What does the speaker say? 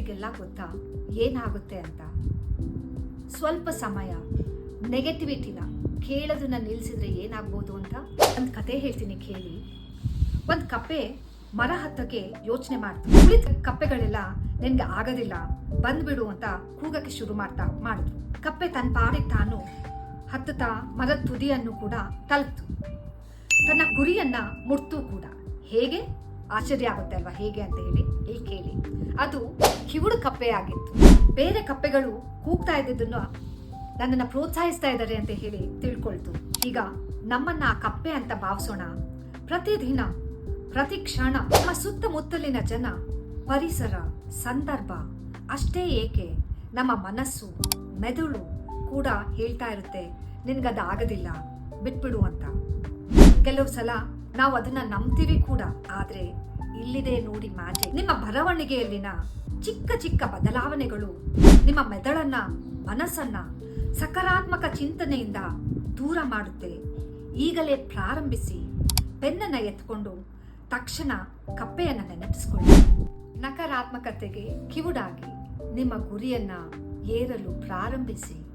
ನಿಮಗೆಲ್ಲ ಗೊತ್ತಾ? ಏನಾಗುತ್ತೆ ಅಂತ? ಸ್ವಲ್ಪ ಸಮಯ ನೆಗೆಟಿವಿಟಿನ ಕೇಳೋದನ್ನ ನಿಲ್ಲಿಸಿದ್ರೆ ಏನಾಗ್ಬೋದು ಅಂತ ಒಂದು ಕತೆ ಹೇಳ್ತೀನಿ ಕೇಳಿ. ಒಂದು ಕಪ್ಪೆ ಮರ ಹತ್ತಕ್ಕೆ ಯೋಚನೆ ಮಾಡ್ತು ಉಳಿದ ಕಪ್ಪೆಗಳೆಲ್ಲ ನಿನ್ಗೆ ಆಗೋದಿಲ್ಲ, ಬಂದ್ಬಿಡು ಅಂತ ಕೂಗಕ್ಕೆ ಶುರು ಮಾಡ್ತಾ ಮಾಡಿದ್ರು. ಕಪ್ಪೆ ತನ್ನ ಪಾಡಿಗೆ ತಾನು ಹತ್ತುತ್ತಾ ಮರದ ತುದಿಯನ್ನು ಕೂಡ ತಲುಪ್ತು. ತನ್ನ ಗುರಿಯನ್ನ ಮುಟ್ತು ಕೂಡ. ಹೇಗೆ? ಆಶ್ಚರ್ಯ ಆಗುತ್ತೆ ಅಲ್ವಾ ಹೇಗೆ ಅಂತ ಹೇಳಿ? ಇಲ್ಲಿ ಕೇಳಿ. ಅದು ಕಿವುಡು ಕಪ್ಪೆ ಆಗಿತ್ತು. ಬೇರೆ ಕಪ್ಪೆಗಳು ಕೂಗ್ತಾ ಇದ್ದಿದ್ದನ್ನು ನನ್ನನ್ನು ಪ್ರೋತ್ಸಾಹಿಸ್ತಾ ಇದ್ದಾರೆ ಅಂತ ಹೇಳಿ ತಿಳ್ಕೊಳ್ತು. ಈಗ ನಮ್ಮನ್ನ ಕಪ್ಪೆ ಅಂತ ಭಾವಿಸೋಣ. ಪ್ರತಿದಿನ, ಪ್ರತಿ ಕ್ಷಣ ನಮ್ಮ ಸುತ್ತಮುತ್ತಲಿನ ಜನ ಪರಿಸರ, ಸಂದರ್ಭ ಅಷ್ಟೇ ಏಕೆ ನಮ್ಮ ಮನಸ್ಸು ಮೆದುಳು ಕೂಡ ಹೇಳ್ತಾ ಇರುತ್ತೆ. ನಿನ್ಗದು ಆಗೋದಿಲ್ಲ, ಬಿಟ್ಬಿಡು ಅಂತ. ಕೆಲವು ಸಲ ನಾವು ಅದನ್ನ ನಂಬ್ತೀವಿ ಕೂಡ. ಆದ್ರೆ ಇಲ್ಲಿದೆ ನೋಡಿ ಮ್ಯಾಜಿಕ್. ನಿಮ್ಮ ಬರವಣಿಗೆಯಲ್ಲಿನ ಚಿಕ್ಕ ಚಿಕ್ಕ ಬದಲಾವಣೆಗಳು ನಿಮ್ಮ ಮೆದಳನ್ನ, ಮನಸ್ಸನ್ನ ಸಕಾರಾತ್ಮಕ ಚಿಂತನೆಯಿಂದ ದೂರ ಮಾಡುತ್ತೆ. ಈಗಲೇ ಪ್ರಾರಂಭಿಸಿ, ಪೆನ್ನನ್ನ ಎತ್ಕೊಂಡು ತಕ್ಷಣ ಕಪ್ಪೆಯನ್ನು ನೆನಪಿಸಿಕೊಳ್ಳಿ. ನಕಾರಾತ್ಮಕತೆಗೆ ಕಿವುಡಾಗಿ ನಿಮ್ಮ ಗುರಿಯನ್ನ ಏರಲು ಪ್ರಾರಂಭಿಸಿ.